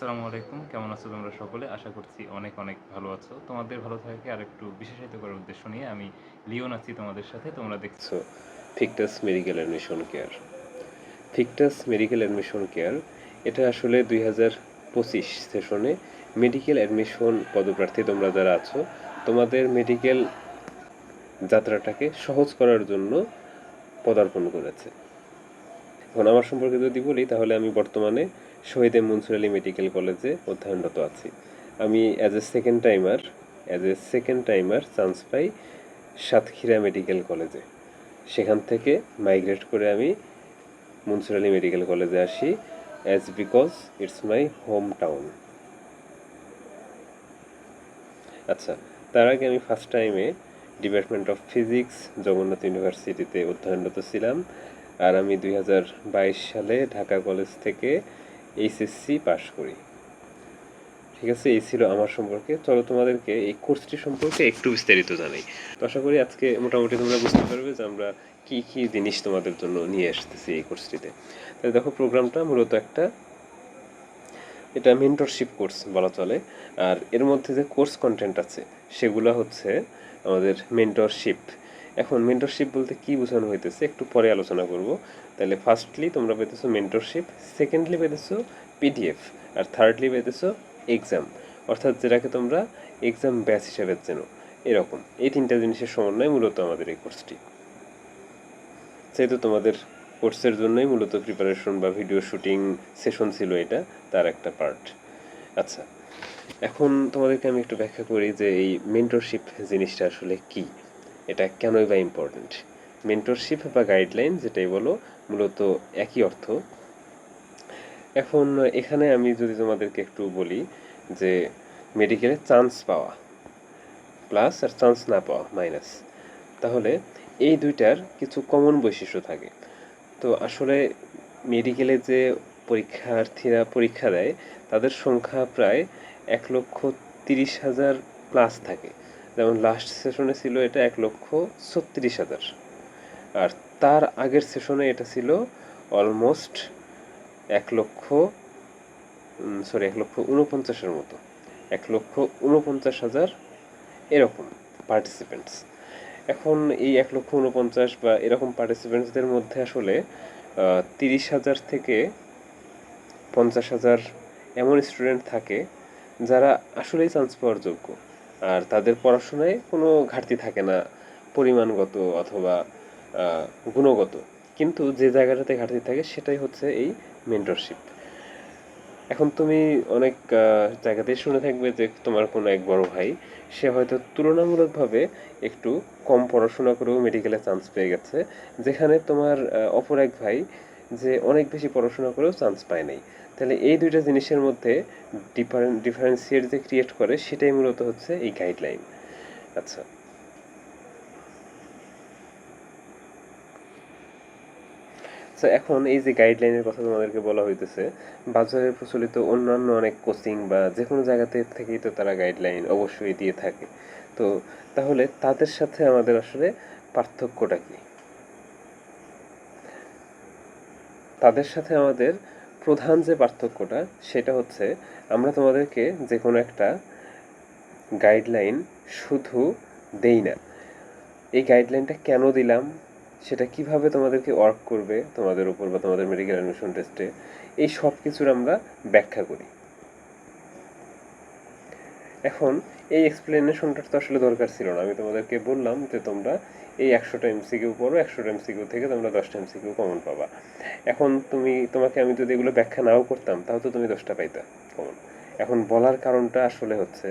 আসসালামু আলাইকুম। কেমন আছো তোমরা সকলে? আশা করছি অনেক অনেক ভালো আছো। তোমাদের ভালো থাকে আর একটু বিশেষায়িত করার উদ্দেশ্য নিয়ে আমি লিওন আছি তোমাদের সাথে। তোমরা দেখছ ফিকটাস মেডিকেল অ্যাডমিশন কেয়ার ফিকটাস মেডিকেল অ্যাডমিশন কেয়ার এটা আসলে দুই হাজার পঁচিশ সেশনে মেডিকেল অ্যাডমিশন পদপ্রার্থী তোমরা যারা আছো, তোমাদের মেডিকেল যাত্রাটাকে সহজ করার জন্য পদার্পণ করেছে। এখন আমার সম্পর্কে যদি বলি, তাহলে আমি বর্তমানে শহীদ মনসুর আলী মেডিকেল কলেজে অধ্যয়নরত আছি। আমি as a second timer as a second timer chance pi Satkhira medical কলেজে। সেখান থেকে মাইগ্রেট করে আমি মনসুর আলী মেডিকেল কলেজে আসি as because it's my home town আচ্ছা তার আগে আমি ফার্স্ট টাইমে ডিপার্টমেন্ট অফ ফিজিক্স জগন্নাথ ইউনিভার্সিটিতে অধ্যয়নরত ছিলাম। আর আমি দুই হাজার বাইশ সালে ঢাকা কলেজ থেকে এইচএসসি পাশ করি। ঠিক আছে, এই ছিল আমার সম্পর্কে। চলো তোমাদেরকে এই কোর্সটি সম্পর্কে একটু বিস্তারিত জানাই। তো আশা করি আজকে মোটামুটি তোমরা বুঝতে পারবে যে আমরা কি কি জিনিস তোমাদের জন্য নিয়ে আসতেছি এই কোর্সটিতে। তাহলে দেখো, প্রোগ্রামটা মূলত একটা, এটা মেন্টরশিপ কোর্স বলা চলে। আর এর মধ্যে যে কোর্স কন্টেন্ট আছে, সেগুলো হচ্ছে আমাদের মেন্টরশিপ এখন মেন্টরশিপ বলতে কি বোঝানো হইতেছে একটু পরে আলোচনা করব। তাহলে ফার্স্টলি তোমরা পেতেছো মেন্টরশিপ সেকেন্ডলি পেতেছো পিডিএফ আর থার্ডলি পেতেছো এক্সাম অর্থাৎ যেটাকে তোমরা এক্সাম ব্যাচ হিসেবে চেনো, এরকম। এই তিনটা জিনিসের সমন্বয় মূলত আমাদের এই কোর্সটি সেহেতু তোমাদের কোর্সের জন্যই মূলত প্রিপারেশন বা ভিডিও শুটিং সেশন ছিল এটা, তার একটা পার্ট আচ্ছা এখন তোমাদেরকে আমি একটু ব্যাখ্যা করি যে এই মেন্টরশিপ জিনিসটা আসলে কি। এটা কেনই বা ইম্পর্ট্যান্ট মেন্টরশিপ বা গাইডলাইন যেটাই বলো, মূলত একই অর্থ। এখন এখানে আমি যদি তোমাদেরকে একটু বলি যে মেডিকেলে চান্স পাওয়া প্লাস আর চান্স না পাওয়া মাইনাস তাহলে এই দুইটার কিছু কমন বৈশিষ্ট্য থাকে। তো আসলে মেডিকেলে যে পরীক্ষার্থীরা পরীক্ষা দেয়, তাদের সংখ্যা প্রায় এক লক্ষ তিরিশ হাজার প্লাস থাকে। যেমন লাস্ট সেশনে ছিল এটা এক লক্ষ ছত্রিশ হাজার। আর তার আগের সেশনে এটা ছিল অলমোস্ট এক লক্ষ সরি এক লক্ষ উনপঞ্চাশের মতো। এক লক্ষ উনপঞ্চাশ হাজার এরকম পার্টিসিপেন্টস এখন এই এক লক্ষ উনপঞ্চাশ বা এরকম পার্টিসিপেন্টসদের মধ্যে আসলে তিরিশ হাজার থেকে পঞ্চাশ হাজার এমন স্টুডেন্ট থাকে যারা আসলেই চান্স পাওয়ার যোগ্য। আর তাদের পড়াশোনায় কোনো ঘাটতি থাকে না, পরিমাণগত অথবা গুণগত। কিন্তু যে জায়গাটাতে ঘাটতি থাকে সেটাই হচ্ছে এই মেন্টরশিপ এখন তুমি অনেক জায়গাতেই শুনে থাকবে যে তোমার কোনো এক বড় ভাই, সে হয়তো তুলনামূলকভাবে একটু কম পড়াশোনা করেও মেডিকেলে চান্স পেয়ে গেছে, যেখানে তোমার অপর এক ভাই যে অনেক বেশি পড়াশোনা করেও চান্স পায় নাই। তাহলে এই দুইটা জিনিসের মধ্যে ডিফারেন্ট ডিফারেন্সিয়েট যে ক্রিয়েট করে, সেটাই মূলত হচ্ছে এই গাইডলাইন আচ্ছা। এখন এই যে গাইডলাইনের কথা তোমাদেরকে বলা হইতেছে, বাজারে প্রচলিত অন্যান্য অনেক কোচিং বা যে কোনো জায়গাতে থেকেই তো তারা গাইডলাইন অবশ্যই দিয়ে থাকে। তো, তাহলে তাদের সাথে আমাদের আসলে পার্থক্যটা কি? তাদের সাথে আমাদের প্রধান যে পার্থক্যটা, সেটা হচ্ছে আমরা তোমাদেরকে যে কোনো একটা গাইডলাইন শুধু দেই না। এই গাইডলাইনটা কেন দিলাম, সেটা কীভাবে তোমাদেরকে ওয়ার্ক করবে তোমাদের উপর বা তোমাদের মেডিকেল অ্যাডমিশন টেস্টে এই সব কিছুর আমরা ব্যাখ্যা করি। এখন এই এক্সপ্লেনেশনটার তো আসলে দরকার ছিল না। আমি তোমাদেরকে বললাম যে তোমরা এই একশোটা এমসিকিউ পড়ো, একশোটা এমসিকিউ থেকে তোমরা দশটা এমসিকিউ কমন পাবা। এখন তুমি, তোমাকে আমি যদি এগুলো ব্যাখ্যা নাও করতাম তাও তো তুমি দশটা পাইতা কমন এখন বলার কারণটা আসলে হচ্ছে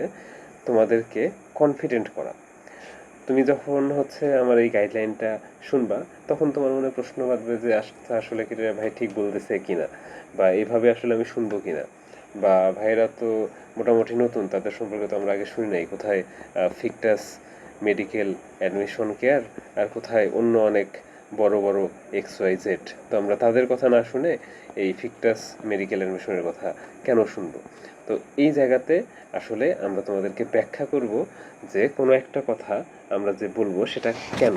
তোমাদেরকে কনফিডেন্ট করা। তুমি যখন হচ্ছে আমার এই গাইডলাইনটা শুনবা, তখন তোমার মনে প্রশ্ন বাঁধবে যে আসলে কি ভাই ঠিক বলতেছে কিনা? বা এইভাবে আসলে আমি শুনব কিনা? বা ভাইয়েরা তো মোটামুটি নতুন, তাদের সম্পর্কে তো আমরা আগে শুনি নাই, কোথায় ফিকটাস মেডিকেল অ্যাডমিশন কেয়ার আর কোথায় অন্য অনেক বড় বড় এক্স ওয়াই জেড তো আমরা তাদের কথা না শুনে এই ফিকটাস মেডিকেল অ্যাডমিশনের কথা কেন শুনব? তো এই জায়গাতে আসলে আমরা তোমাদেরকে ব্যাখ্যা করব যে কোনো একটা কথা আমরা যে বলব সেটা কেন?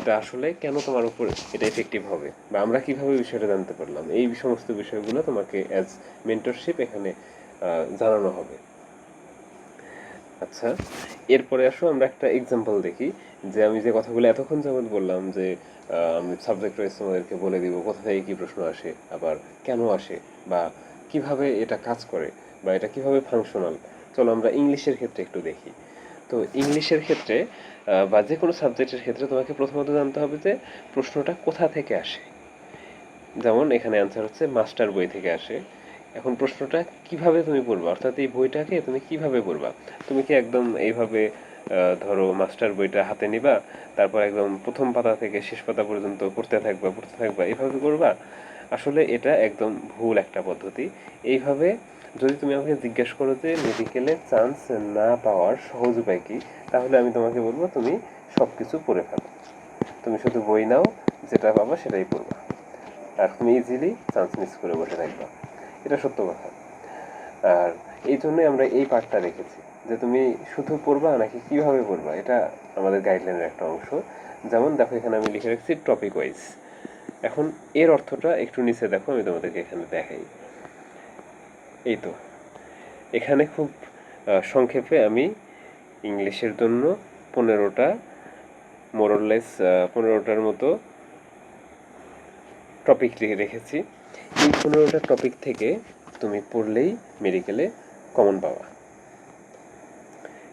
এটা আসলে কেন তোমার উপর এটা এফেক্টিভ হবে? বা আমরা কীভাবে বিষয়টা জানতে পারলাম? এই সমস্ত বিষয়গুলো তোমাকে অ্যাজ মেন্টরশিপ এখানে জানানো হবে। আচ্ছা এরপরে আসো, আমরা একটা এক্সাম্পল দেখি, যে আমি যে কথাগুলো এতক্ষণ যাবত বললাম যে আমি সাবজেক্ট ওয়াইজ তোমাদেরকে বলে দিব, কোথা থেকে কি প্রশ্ন আসে, আবার কেন আসে, বা কীভাবে এটা কাজ করে, বা এটা কীভাবে ফাংশনাল চলো আমরা ইংলিশের ক্ষেত্রে একটু দেখি। তো ইংলিশের ক্ষেত্রে বা যে কোনো সাবজেক্টের ক্ষেত্রে তোমাকে প্রথমত জানতে হবে যে, প্রশ্নটা কোথা থেকে আসে? যেমন এখানে অ্যান্সার হচ্ছে মাস্টার বই থেকে আসে। এখন প্রশ্নটা, কীভাবে তুমি পড়বা? অর্থাৎ এই বইটাকে তুমি কীভাবে পড়বা? তুমি কি একদম এইভাবে ধরো মাস্টার বইটা হাতে নিবা, তারপর একদম প্রথম পাতা থেকে শেষ পাতা পর্যন্ত পড়তে থাকবা পড়তে থাকবা, এইভাবে করবা আসলে এটা একদম ভুল একটা পদ্ধতি। এইভাবে যদি তুমি আমাকে জিজ্ঞেস করো যে মেডিকেলে চান্স না পাওয়ার সহজ উপায় কি, তাহলে আমি তোমাকে বলব তুমি সব কিছু পড়ে ফেলো। তুমি শুধু বই নাও, যেটা পাবা সেটাই পড়বা। আর তুমি ইজিলি চান্স মিস করে বসে থাকবা। এটা সত্য কথা। আর এই জন্যই আমরা এই পার্টটা রেখেছি, যে তুমি শুধু পড়বা নাকি কীভাবে পড়বা, এটা আমাদের গাইডলাইনের একটা অংশ। যেমন দেখো, এখানে আমি লিখে রাখছি টপিক ওয়াইজ এখন এর অর্থটা একটু নিচে দেখো, আমি তোমাদেরকে এখানে দেখাই। এই তো, এখানে খুব সংক্ষেপে আমি ইংলিশের জন্য পনেরোটা মোরলেস পনেরোটার মতো টপিক লিখে রেখেছি। এই পনেরোটা টপিক থেকে তুমি পড়লেই মেডিকেলে কমন পাওয়া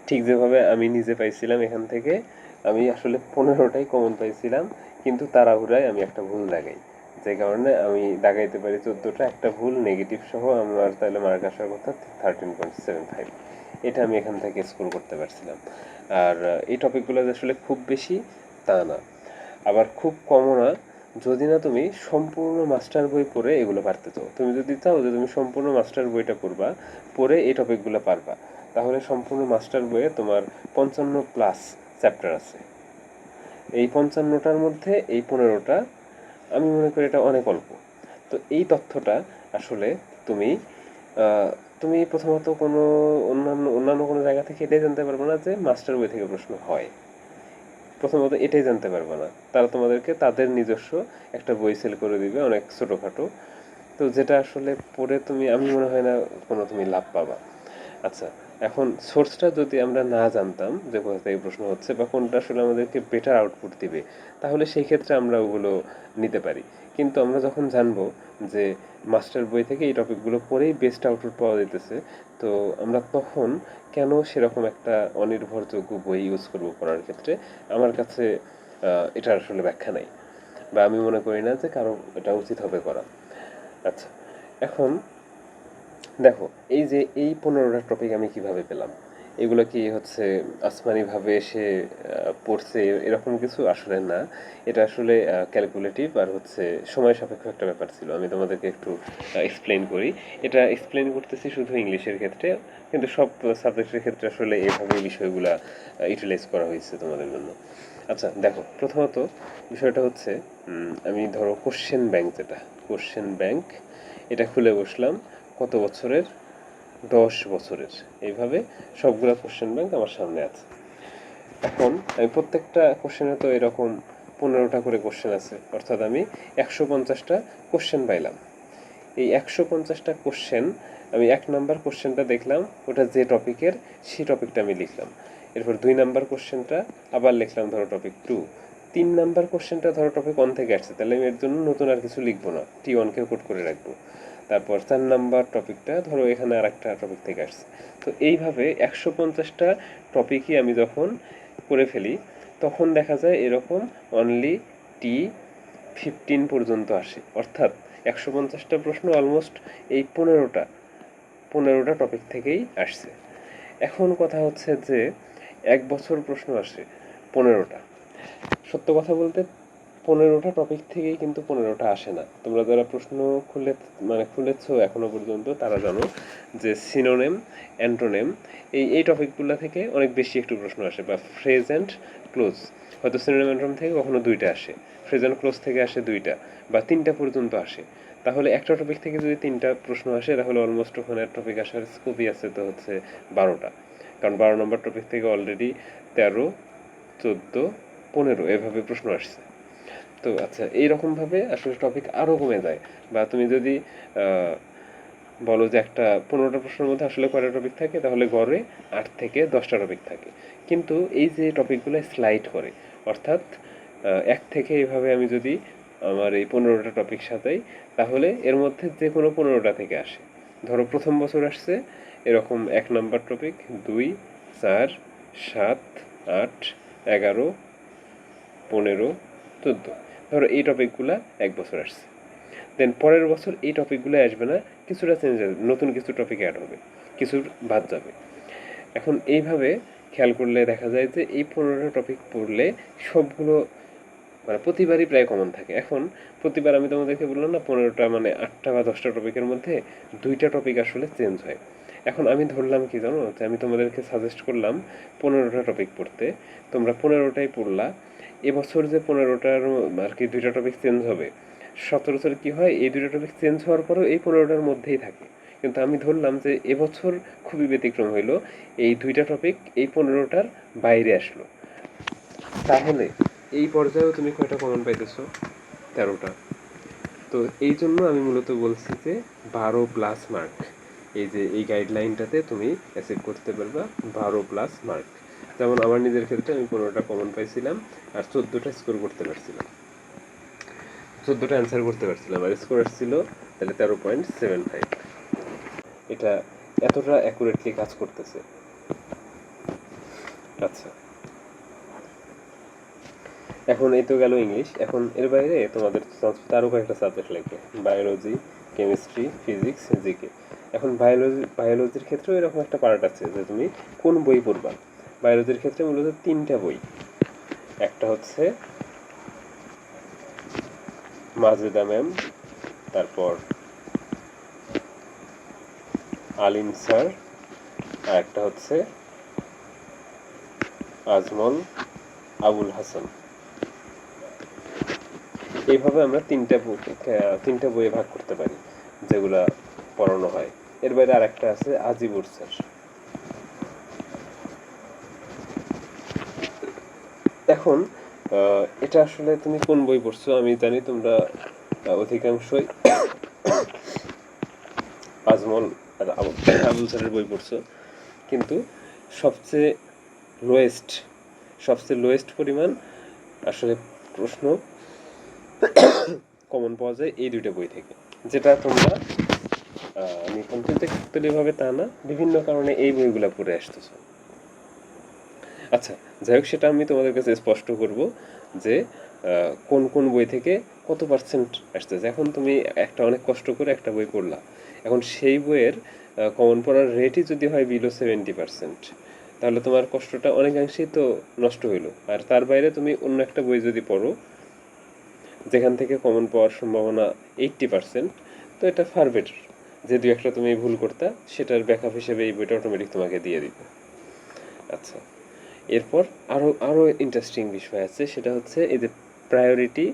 ঠিক যেভাবে আমি নিজে পাইছিলাম এখান থেকে, আমি আসলে পনেরোটাই কমন পাইছিলাম, কিন্তু তাড়াহুড়ায় আমি একটা ভুল দাগাই যে কারণে আমি দাগাইতে পারি চোদ্দোটা, একটা ভুল নেগেটিভ সহ আমার তাহলে মার্ক আসার কথা থার্টিন পয়েন্ট সেভেন ফাইভ এটা আমি এখান থেকে স্কোর করতে পারছিলাম। আর এই টপিকগুলো আসলে খুব বেশি, তা না। আবার খুব কমও না যদি না তুমি সম্পূর্ণ মাস্টার বই পড়ে এগুলো পারতে চাও। তুমি যদি চাও যে তুমি সম্পূর্ণ মাস্টার বইটা পড়বা, পড়ে এই টপিকগুলো পারবা। তাহলে সম্পূর্ণ মাস্টার বইয়ে তোমার পঞ্চান্ন প্লাস চ্যাপ্টার আছে। এই পঞ্চান্নটার মধ্যে এই পনেরোটা, আমি মনে করি এটা অনেক অল্প। তো এই তথ্যটা আসলে তুমি তুমি প্রথমত কোনো অন্যান্য অন্যান্য কোনো জায়গা থেকে এটাই জানতে পারবে না যে মাস্টার বই থেকে প্রশ্ন হয়। প্রথমত এটাই জানতে পারবে না। তারা তোমাদেরকে তাদের নিজস্ব একটা বই সেল করে দিবে, অনেক ছোটোখাটো। তো যেটা আসলে পড়ে তুমি, আমি মনে হয় না কোনো তুমি লাভ পাবা। আচ্ছা এখন সোর্সটা যদি আমরা না জানতাম যে কোথা থেকে প্রশ্ন হচ্ছে বা কোনটা আসলে আমাদেরকে বেটার আউটপুট দিবে, তাহলে সেই ক্ষেত্রে আমরা ওগুলো নিতে পারি। কিন্তু আমরা যখন জানব যে মাস্টার বই থেকে এই টপিকগুলো পড়েই বেস্ট আউটপুট পাওয়া যেতেছে, তো আমরা তখন কেন সেরকম একটা অনির্ভরযোগ্য বই ইউজ করব পড়ার ক্ষেত্রে? আমার কাছে এটার আসলে ব্যাখ্যা নাই। বা আমি মনে করি না যে কারও এটা উচিত হবে করা আচ্ছা এখন দেখো, এই যে এই পনেরোটা টপিক আমি কীভাবে পেলাম? এগুলো কি হচ্ছে আসমানিভাবে এসে পড়ছে? এরকম কিছু আসলে না। এটা আসলে ক্যালকুলেটিভ আর হচ্ছে সময় সাপেক্ষ একটা ব্যাপার ছিল। আমি তোমাদেরকে একটু এক্সপ্লেন করি। এটা এক্সপ্লেন করতেছি শুধু ইংলিশের ক্ষেত্রে, কিন্তু সব সাবজেক্টের ক্ষেত্রে আসলে এইভাবে বিষয়গুলা ইউটিলাইজ করা হয়েছে তোমাদের জন্য। আচ্ছা দেখো, প্রথমত বিষয়টা হচ্ছে আমি ধরো কোশ্চেন ব্যাংক যেটা কোশ্চেন ব্যাংক এটা খুলে বসলাম। কত বছরের? দশ বছরের। এইভাবে সবগুলা কোশ্চেন ব্যাংক আমার সামনে আছে। এখন আমি প্রত্যেকটা কোশ্চেনে তো এরকম পনেরোটা করে কোশ্চেন আছে। অর্থাৎ আমি একশো পঞ্চাশটা কোশ্চেন পাইলাম। এই একশো পঞ্চাশটা কোশ্চেন আমি এক নাম্বার কোশ্চেনটা দেখলাম, ওটা যে টপিকের সেই টপিকটা আমি লিখলাম। এরপর দুই নাম্বার কোশ্চেনটা আবার লিখলাম, ধরো টপিক টু তিন নাম্বার কোশ্চেনটা ধরো টপিক ওয়ান থেকে আসছে। তাহলে আমি এর জন্য নতুন আর কিছু লিখব না। টি ওয়ানকে কোড করে রাখব। তারপর চার নাম্বার টপিকটা ধরো এখানে আর একটা টপিক থেকে আসছে। তো এইভাবে একশো পঞ্চাশটা টপিকই আমি যখন করে ফেলি, তখন দেখা যায় এরকম অনলি টি ফিফটিন পর্যন্ত আসে। অর্থাৎ একশো পঞ্চাশটা প্রশ্ন অলমোস্ট এই পনেরোটা পনেরোটা টপিক থেকেই আসছে। এখন কথা হচ্ছে যে, এক বছর প্রশ্ন আসে পনেরোটা। সত্য কথা বলতে পনেরোটা টপিক থেকেই কিন্তু পনেরোটা আসে না। তোমরা যারা প্রশ্ন খুলে মানে খুলেছো এখনও পর্যন্ত, তারা জানো যে সিনোনেম অ্যান্টোনেম এই এই টপিকগুলো থেকে অনেক বেশি একটু প্রশ্ন আসে বা ফ্রেজ অ্যান্ড ক্লোজ হয়তো সিনোনেম অ্যান্টোনেম থেকে কখনো দুইটা আসে ফ্রেজ অ্যান্ড ক্লোজ থেকে আসে দুইটা বা তিনটা পর্যন্ত আসে। তাহলে একটা টপিক থেকে যদি তিনটা প্রশ্ন আসে, তাহলে অলমোস্ট ওখানে টপিক আসার স্কোপই আছে তো হচ্ছে বারোটা। কারণ বারো নম্বর টপিক থেকে অলরেডি তেরো, চোদ্দ, পনেরো এভাবে প্রশ্ন আসছে। তো আচ্ছা এইরকমভাবে আসলে টপিক আরও কমে যায়। বা তুমি যদি বলো যে একটা পনেরোটা প্রশ্নের মধ্যে আসলে কয়টা টপিক থাকে, তাহলে গড়ে আট থেকে দশটা টপিক থাকে। কিন্তু এই যে টপিকগুলো স্লাইড করে, অর্থাৎ এক থেকে এভাবে আমি যদি আমার এই পনেরোটা টপিক সাজাই, তাহলে এর মধ্যে যে কোনো পনেরোটা থেকে আসে। ধরো প্রথম বছর আসছে, এরকম এক নাম্বার টপিক দুই, চার, সাত, আট, এগারো, পনেরো, চোদ্দ। ধরো এই টপিকগুলো এক বছর আসছে। দেন পরের বছর এই টপিকগুলো আসবে না, কিছুটা চেঞ্জ হবে নতুন কিছু টপিক অ্যাড হবে, কিছু বাদ যাবে। এখন এইভাবে খেয়াল করলে দেখা যায় যে এই পনেরোটা টপিক পড়লে সবগুলো মানে প্রতিবারই প্রায় কমন থাকে। এখন প্রতিবার আমি তোমাদেরকে বললাম না, পনেরোটা মানে আটটা বা দশটা টপিকের মধ্যে দুইটা টপিক আসলে চেঞ্জ হয়। এখন আমি ধরলাম কি জানো? যে আমি তোমাদেরকে সাজেস্ট করলাম পনেরোটা টপিক পড়তে, তোমরা পনেরোটাই পড়লা এবছর যে পনেরোটার আর কি দুইটা টপিক চেঞ্জ হবে সচরাচর কি হয়, এই দুইটা টপিক চেঞ্জ হওয়ার পরেও এই পনেরোটার মধ্যেই থাকে। কিন্তু আমি ধরলাম যে এবছর খুবই ব্যতিক্রম হইল, এই দুইটা টপিক এই পনেরোটার বাইরে আসলো। তাহলে এই পর্যায়েও তুমি কয়টা কমন পাইতেছো? তেরোটা। তো এই জন্য আমি মূলত বলছি যে বারো প্লাস মার্ক এই যে এই গাইডলাইনটাতে তুমি অ্যাসিভ করতে পারবা বারো প্লাস মার্ক যেমন আমার নিজের ক্ষেত্রে আমি পনেরোটা কমন পাইছিলাম আর চোদ্দোটা স্কোর করতে পারছিলাম। চোদ্দোটা অ্যান্সার করতে পারছিলাম আর স্কোর আসছিল তাহলে তেরো পয়েন্ট সেভেন ফাইভ এটা এতটা অ্যাকুরেটলি কাজ করতেছে। আচ্ছা। এখন এই তো গেল ইংলিশ এখন এর বাইরে তোমাদের সংস্কৃত আরও কয়েকটা সাবজেক্ট লাগবে বায়োলজি কেমিস্ট্রি ফিজিক্স জিকে এখন বায়োলজি বায়োলজির ক্ষেত্রেও এরকম একটা পার্ট আছে যে তুমি কোন বই পড়বা? বায়োলজির ক্ষেত্রে মূলত তিনটা বই। একটা হচ্ছে মাজেদা ম্যাম, তারপর আলিম স্যার, আর একটা হচ্ছে আজমল আবুল হাসান। এইভাবে আমরা তিনটা তিনটা বইয়ে ভাগ করতে পারি, যেগুলা পড়ানো হয়। এর বাইরে আর একটা আছে আজিবুর স্যার। এখন এটা আসলে তুমি কোন বই পড়ছো? আমি জানি তোমরা অধিকাংশই আজমল আর আবুল স্যারের বই পড়ছো। কিন্তু সবচেয়ে লোয়েস্ট সবচেয়ে লোয়েস্ট পরিমাণ আসলে প্রশ্ন কমন পাওয়া যায় এই দুইটা বই থেকে। যেটা তোমরা আমি কন্টিনিউভাবে তা না, বিভিন্ন কারণে এই বইগুলো পড়ে আসতেছ। আচ্ছা যাই হোক, সেটা আমি তোমাদের কাছে স্পষ্ট করব যে কোন কোন বই থেকে কত পার্সেন্ট আসতেছে এখন তুমি একটা অনেক কষ্ট করে একটা বই পড়লা। এখন সেই বইয়ের কমন পড়ার রেটই যদি হয় বিলো সেভেন্টি পার্সেন্ট তাহলে তোমার কষ্টটা অনেকাংশেই তো নষ্ট হইল। আর তার বাইরে তুমি অন্য একটা বই যদি পড়ো, যেখান থেকে কমন পাওয়ার সম্ভাবনা এইট্টি পার্সেন্ট তো এটা ফার বেটার যে দু একটা তুমি ভুল করতা, সেটার ব্যাকআপ হিসেবে এই বইটা অটোমেটিক তোমাকে দিয়ে দিবে। আচ্ছা। এরপর আরও আরও ইন্টারেস্টিং বিষয় আছে, সেটা হচ্ছে এই যে প্রায়োরিটি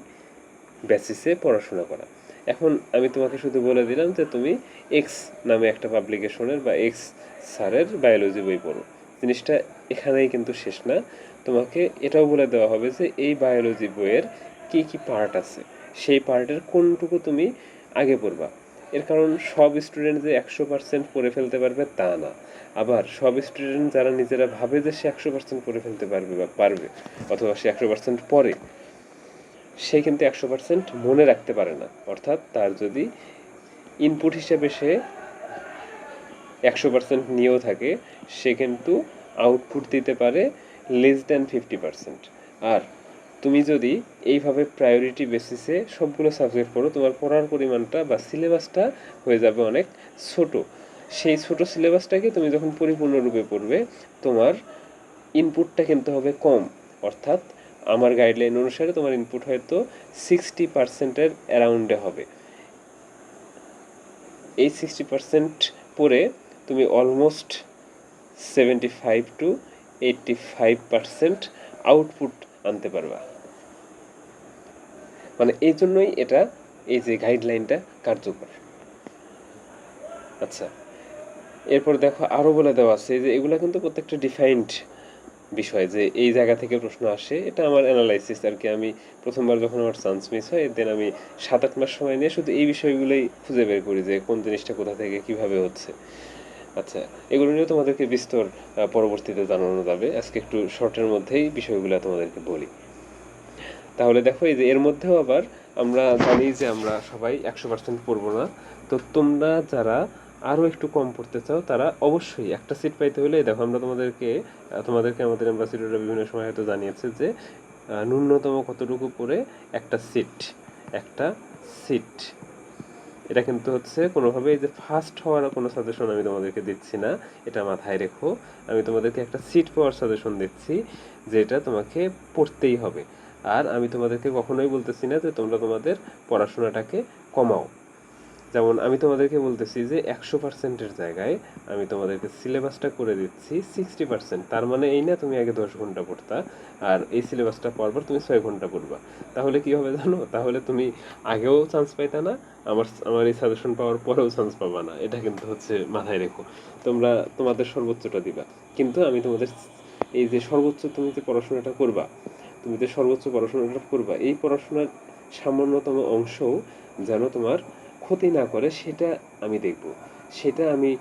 বেসিসে পড়াশোনা করা। এখন আমি তোমাকে শুধু বলে দিলাম যে তুমি এক্স নামে একটা পাবলিকেশনের বা এক্স স্যারের বায়োলজি বই পড়ো। জিনিসটা এখানেই কিন্তু শেষ না। তোমাকে এটাও বলে দেওয়া হবে যে এই বায়োলজি বইয়ের কি কি পার্ট আছে, সেই পার্টের কোনটুকু তুমি আগে পড়বা। এর কারণ সব স্টুডেন্ট যে একশো পার্সেন্ট পড়ে ফেলতে পারবে তা না। আবার সব স্টুডেন্ট যারা নিজেরা ভাবে যে সে একশো পার্সেন্ট পড়ে ফেলতে পারবে বা পারবে, অথবা সে একশো পার্সেন্ট পড়ে, সে কিন্তু একশো পার্সেন্ট মনে রাখতে পারে না। অর্থাৎ তার যদি ইনপুট হিসেবে সে একশো পার্সেন্ট নিয়েও থাকে, সে কিন্তু আউটপুট দিতে পারে লেস দ্যান ফিফটি পার্সেন্ট আর তুমি যদি এইভাবে প্রায়োরিটি বেসিসে সবগুলো সাবজেক্ট পড়ো, তোমার পড়ার পরিমাণটা বা সিলেবাসটা হয়ে যাবে অনেক ছোট। সেই ছোট সিলেবাসটাকে তুমি যখন পরিপূর্ণরূপে পড়বে, তোমার ইনপুটটা কিন্তু হবে কম। অর্থাৎ আমার গাইডলাইন অনুসারে তোমার ইনপুট হয়তো সিক্সটি পার্সেন্টের অ্যারাউন্ডে হবে। এই সিক্সটি পার্সেন্ট পরে তুমি almost seventy five to eighty five percent output আনতে পারবা। মানে এই জন্যই এটা, এই যে গাইডলাইনটা কার্যকর। আচ্ছা এরপর দেখো আরও বলে দেওয়া আছে যে এগুলো কিন্তু প্রত্যেকটা ডিফাইন্ড বিষয়, যে এই জায়গা থেকে প্রশ্ন আসে। এটা আমার অ্যানালাইসিস আর কি আমি প্রথমবার যখন আমার চান্স মিস হয় দেন আমি সাত আট মাস সময় নিয়ে শুধু এই বিষয়গুলোই খুঁজে বের করি যে কোন জিনিসটা কোথা থেকে কীভাবে হচ্ছে। আচ্ছা এগুলো নিয়ে তোমাদেরকে বিস্তর পরবর্তীতে জানানো যাবে। আজকে একটু শর্টের মধ্যেই বিষয়গুলো তোমাদেরকে বলি। তাহলে দেখো, এই যে এর মধ্যেও আবার আমরা জানি যে আমরা সবাই একশো পার্সেন্ট পড়ব না। তো তোমরা যারা আরও একটু কম পড়তে চাও, তারা অবশ্যই একটা সিট পাইতে হলে দেখো আমরা তোমাদেরকে তোমাদেরকে আমাদের অ্যাম্বাসিডররা বিভিন্ন সময় হয়তো জানিয়েছে যে ন্যূনতম কতটুকু পড়ে একটা সিট একটা সিট এটা কিন্তু হচ্ছে কোনোভাবে এই যে ফার্স্ট হওয়ার কোনো সাজেশন আমি তোমাদেরকে দিচ্ছি না, এটা মাথায় রেখো। আমি তোমাদেরকে একটা সিট পাওয়ার সাজেশন দিচ্ছি, যেটা তোমাকে পড়তেই হবে। আর আমি তোমাদেরকে কখনোই বলতেছি না যে তোমরা তোমাদের পড়াশোনাটাকে কমাও। যেমন আমি তোমাদেরকে বলতেছি যে একশো পার্সেন্টের জায়গায় আমি তোমাদেরকে সিলেবাসটা করে দিচ্ছি সিক্সটি পার্সেন্ট তার মানে এই না তুমি আগে দশ ঘণ্টা পড়তা আর এই সিলেবাসটা পর তুমি ছয় ঘণ্টা পড়বা। তাহলে কি হবে জানো? তাহলে তুমি আগেও চান্স পাইতা না, আমার আমার এই সাজেশন পাওয়ার পরেও চান্স পাবা না। এটা কিন্তু হচ্ছে মাথায় রেখো। তোমরা তোমাদের সর্বোচ্চটা দিবা। কিন্তু আমি তোমাদের এই যে সর্বোচ্চ তুমি যে পড়াশোনাটা করবা, তুমি যে সর্বোচ্চ পড়াশোনাটা করবা, এই পড়াশোনার সামান্যতম অংশও যেন তোমার ক্ষতি না করে সেটা আমি দেখব। সেটা আমি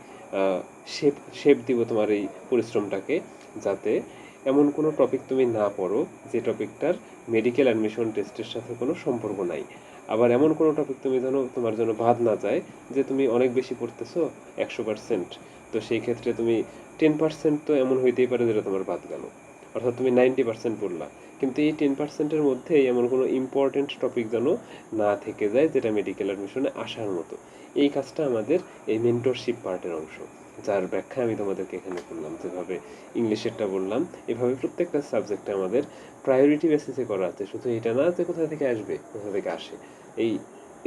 শেপ শেপ দিব তোমার এই পরিশ্রমটাকে যাতে এমন কোনো টপিক তুমি না পড়ো যে টপিকটার মেডিকেল অ্যাডমিশন টেস্টের সাথে কোনো সম্পর্ক নাই। আবার এমন কোনো টপিক তুমি যেন তোমার জন্য বাদ না যায় যে তুমি অনেক বেশি পড়তেছো একশো পার্সেন্ট তো সেই ক্ষেত্রে তুমি টেন পার্সেন্ট তো এমন হইতেই পারে যেটা তোমার বাদ গেল। অর্থাৎ তুমি নাইনটি পার্সেন্ট পড়লা। কিন্তু এই টেন পার্সেন্টের মধ্যে এমন কোনো ইম্পর্টেন্ট টপিক যেন না থেকে যায়, যেটা মেডিকেল অ্যাডমিশনে আসার মতো। এই কাজটা আমাদের এই মেন্টরশিপ পার্টের অংশ। যার ব্যাখ্যা আমি তোমাদেরকে এখানে করলাম যেভাবে ইংলিশেরটা বললাম, এভাবে প্রত্যেকটা সাবজেক্টে আমাদের প্রায়োরিটি বেসিসে করা আছে। শুধু এটা না যে কোথা থেকে আসবে, কোথা থেকে আসে। এই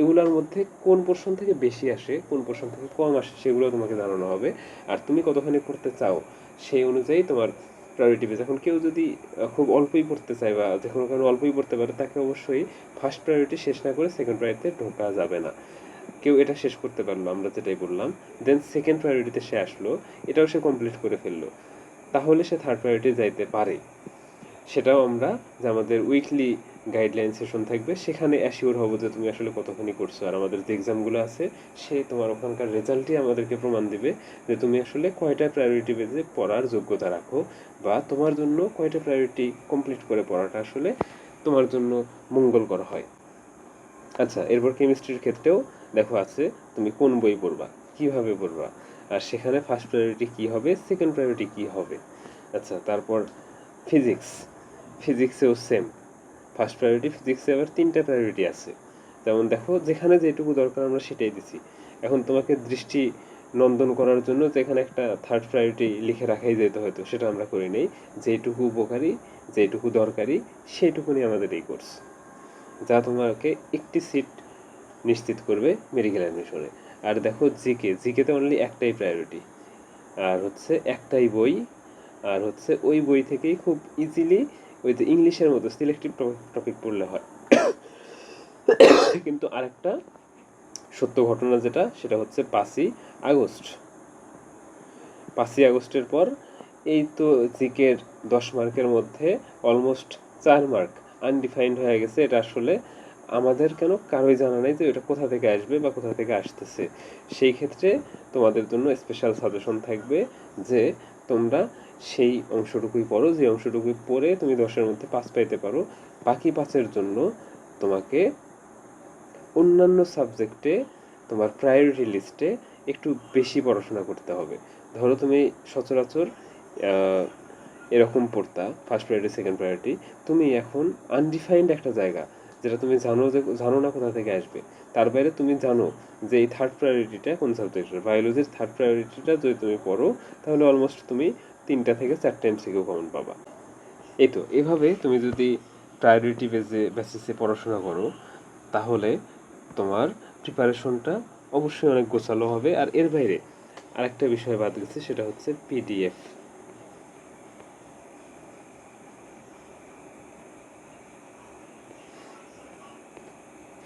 এগুলোর মধ্যে কোন পোর্শন থেকে বেশি আসে, কোন পোর্শন থেকে কম আসে, সেগুলো তোমাকে জানানো হবে। আর তুমি কতখানি পড়তে চাও, সেই অনুযায়ী তোমার প্রায়োরিটি বেস এখন কেউ যদি খুব অল্পই পড়তে চায় বা যে কোনো কারণে অল্পই পড়তে পারে, তাকে অবশ্যই ফার্স্ট প্রায়োরিটি শেষ না করে সেকেন্ড প্রায়োরিটিতে ঢোকা যাবে না। কেউ এটা শেষ করতে পারল, আমরা যেটাই বললাম। দেন সেকেন্ড প্রায়োরিটিতে সে আসলো, এটাও সে কমপ্লিট করে ফেলল। তাহলে সে থার্ড প্রায়োরিটি যাইতে পারে। সেটাও আমরা যে আমাদের উইকলি গাইডলাইন সেশন থাকবে। সেখানে অ্যাসিওর হব যে তুমি আসলে কতখানি করছ। আর আমাদের যে এক্সামগুলো আছে, সে তোমার ওখানকার রেজাল্টই আমাদেরকে প্রমাণ দিবে যে তুমি আসলে কয়টা প্রায়োরিটি বেজে পড়ার যোগ্যতা রাখো বা তোমার জন্য কয়টা প্রায়োরিটি কমপ্লিট করে পড়াটা আসলে তোমার জন্য মঙ্গলকর হয়। আচ্ছা এরপর কেমিস্ট্রির ক্ষেত্রেও দেখো আছে, তুমি কোন বই পড়বা, কীভাবে পড়বা, আর সেখানে ফার্স্ট প্রায়োরিটি কি হবে সেকেন্ড প্রায়োরিটি কি হবে। আচ্ছা তারপর ফিজিক্স ফিজিক্সেও সেম ফার্স্ট প্রায়োরিটি ফিজিক্সে আবার তিনটা প্রায়োরিটি আছে। যেমন দেখো, যেখানে যেটুকু দরকার আমরা সেটাই দিছি। এখন তোমাকে দৃষ্টি নন্দন করার জন্য যেখানে একটা থার্ড প্রায়োরিটি লিখে রাখাই যেত হয়তো, সেটা আমরা করি নেই। যেটুকু উপকারী, যেটুকু দরকারি সেইটুকুনি আমাদের এই কোর্স যা তোমাকে একটি সিট নিশ্চিত করবে মেডিকেল অ্যাডমিশনে আর দেখো জিকে জিকেতে অনলি একটাই প্রায়োরিটি আর হচ্ছে একটাই বই। আর হচ্ছে ওই বই থেকেই খুব ইজিলি ওই যে ইংলিশের মতো সিলেক্টিভ টপিক পড়লে হয়। কিন্তু আরেকটা সত্য ঘটনা যেটা, সেটা হচ্ছে পাঁচই আগস্ট। পাঁচই আগস্টের পর এই তো জিকের দশ মার্কের মধ্যে অলমোস্ট চার মার্ক আনডিফাইন্ড হয়ে গেছে। এটা আসলে আমাদের কেন কারোই জানা নেই যে এটা কোথা থেকে আসবে বা কোথা থেকে আসতেছে। সেই ক্ষেত্রে তোমাদের জন্য স্পেশাল সাজেশন থাকবে যে তোমরা সেই অংশটুকুই পড়ো, যে অংশটুকুই পড়ে তুমি দশের মধ্যে পাঁচ পাইতে পারো। বাকি পাঁচের জন্য তোমাকে অন্যান্য সাবজেক্টে তোমার প্রায়োরিটি লিস্টে একটু বেশি পড়াশোনা করতে হবে। ধরো তুমি সচরাচর এরকম পড়তা ফার্স্ট প্রায়োরিটি সেকেন্ড প্রায়োরিটি তুমি এখন আনডিফাইন্ড একটা জায়গা, যেটা তুমি জানো যে, জানো না কোথা থেকে আসবে। তার বাইরে তুমি জানো যে এই থার্ড প্রায়োরিটিটা কোন সাবজেক্টের বায়োলজির থার্ড প্রায়োরিটিটা যদি তুমি পড়ো, তাহলে অলমোস্ট তুমি তিনটা থেকে চারটে এমসিকিউ কমন পাবা। এই তো, এভাবে তুমি যদি প্রায়োরিটি বেসে বেসিসে পড়াশোনা করো, তাহলে তোমার প্রিপারেশনটা অবশ্যই অনেক গোছালো হবে। আর এর বাইরে আরেকটা বিষয় বাদ গেছে, সেটা হচ্ছে পিডিএফ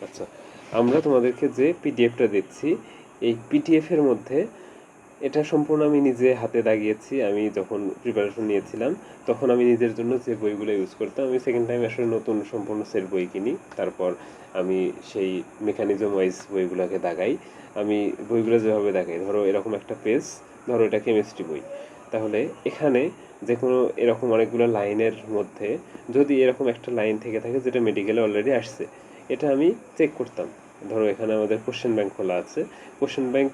আচ্ছা আমরা তোমাদেরকে যে পিডিএফটা দিচ্ছি, এই পিডিএফ এর মধ্যে এটা সম্পূর্ণ আমি নিজে হাতে দাগিয়েছি, আমি যখন প্রিপারেশন নিয়েছিলাম, তখন আমি নিজের জন্য যে বইগুলো ইউজ করতাম, আমি সেকেন্ড টাইম আসলে নতুন সম্পূর্ণ সেট বই কিনি, তারপর আমি সেই মেকানিজম ওয়াইজ বইগুলোকে দাগাই। আমি বইগুলো যেভাবে দাগাই, ধরো এরকম একটা পেজ ধরো এটা কেমিস্ট্রি বই। তাহলে এখানে যে কোনো এরকম অনেকগুলো লাইনের মধ্যে যদি এরকম একটা লাইন থেকে থাকে যেটা মেডিকেলে অলরেডি আসছে, এটা আমি চেক করতাম। ধরো এখানে আমাদের কোশ্চেন ব্যাংক খোলা আছে। কোশ্চেন ব্যাংক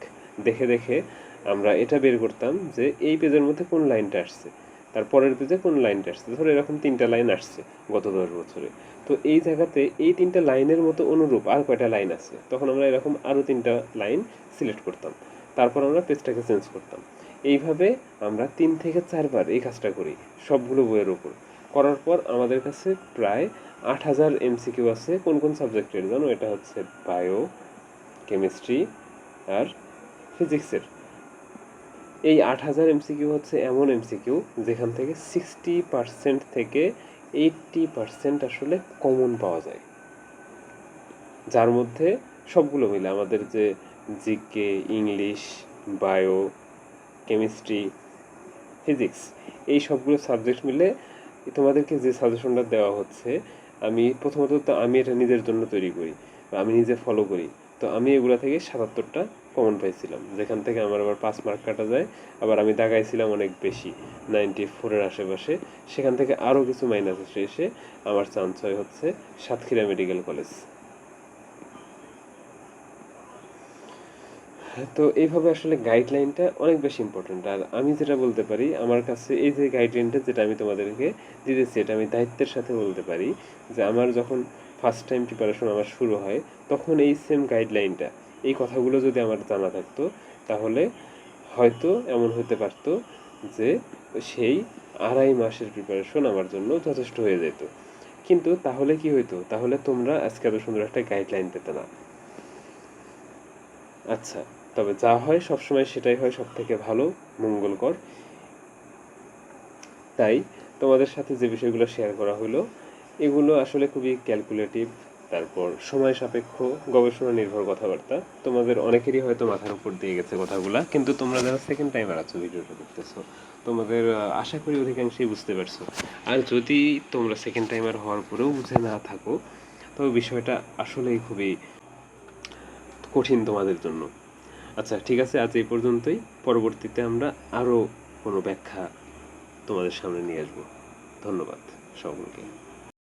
দেখে দেখে আমরা এটা বের করতাম যে এই পেজের মধ্যে কোন লাইনটা আসছে, তার পরের পেজে কোন লাইনটা আসছে। ধরো এরকম তিনটা লাইন আসছে গত দশ বছরে। তো এই জায়গাতে এই তিনটা লাইনের মতো অনুরূপ আর কয়টা লাইন আছে? তখন আমরা এরকম আরও তিনটা লাইন সিলেক্ট করতাম। তারপর আমরা পেজটাকে চেঞ্জ করতাম। এইভাবে আমরা তিন থেকে চারবার এই কাজটা করি সবগুলো বইয়ের উপর। করার পর আমাদের কাছে প্রায় আট হাজার এমসিকিউ আছে। কোন কোন সাবজেক্টের? জানো এটা হচ্ছে বায়ো, কেমিস্ট্রি আর ফিজিক্সের। এই আট হাজার এমসিকিউ হচ্ছে এমন এমসিকিউ যেখান থেকে সিক্সটি পার্সেন্ট থেকে এইটটি পার্সেন্ট আসলে কমন পাওয়া যায়। যার মধ্যে সবগুলো মিলে আমাদের যে GK English bio chemistry physics এই সবগুলো সাবজেক্ট মিলে তোমাদেরকে যে সাজেশনটা দেওয়া হচ্ছে, আমি প্রথমত তো আমি এটা নিজের জন্য তৈরি করি আমি নিজে ফলো করি। তো আমি এগুলো থেকে সাতাত্তরটা কমন পাইছিলাম। যেখান থেকে আমার আবার পাঁচ মার্ক কাটা যায়, আবার আমি দাগাইছিলাম অনেক বেশি নাইনটি ফোরের আশেপাশে। সেখান থেকে আরও কিছু মাইনাস এসে এসে আমার চান্স হয় হচ্ছে সাতক্ষীরা মেডিকেল কলেজ তো এইভাবে আসলে গাইডলাইনটা অনেক বেশি ইম্পর্ট্যান্ট আর আমি যেটা বলতে পারি, আমার কাছে এই যে গাইডলাইনটা যেটা আমি তোমাদেরকে দিতেছি, এটা আমি দায়িত্বের সাথে বলতে পারি যে আমার যখন ফার্স্ট টাইম প্রিপারেশন আমার শুরু হয়, তখন এই সেম গাইডলাইনটা এই কথাগুলো যদি আমার জানা থাকতো, তাহলে হয়তো এমন হতে পারতো যে সেই আড়াই মাসের প্রিপারেশন আমার জন্য যথেষ্ট হয়ে যেত। কিন্তু তাহলে কি হইতো? তাহলে তোমরা আজকে এত সুন্দর একটা গাইডলাইন পেতে না। আচ্ছা তবে যা হয় সবসময় সেটাই হয় সব থেকে ভালো, মঙ্গলকর। তাই তোমাদের সাথে যে বিষয়গুলো শেয়ার করা হলো এগুলো আসলে খুবই ক্যালকুলেটিভ তারপর সময় সাপেক্ষ, গবেষণা নির্ভর কথাবার্তা। তোমাদের অনেকেরই হয়তো মাথার উপর দিয়ে গেছে কথাগুলো, কিন্তু তোমরা যারা সেকেন্ড টাইম আর আছো ভিডিওটা দেখতেছো, তোমাদের আশা করি অধিকাংশই বুঝতে পারছ। আর যদি তোমরা সেকেন্ড টাইমার হওয়ার পরেও বুঝে না থাকো, তবে বিষয়টা আসলেই খুবই কঠিন তোমাদের জন্য। আচ্ছা ঠিক আছে, আজ এই পর্যন্তই। পরবর্তীতে আমরা আরও কোনো ব্যাখ্যা তোমাদের সামনে নিয়ে আসব। ধন্যবাদ সকলকে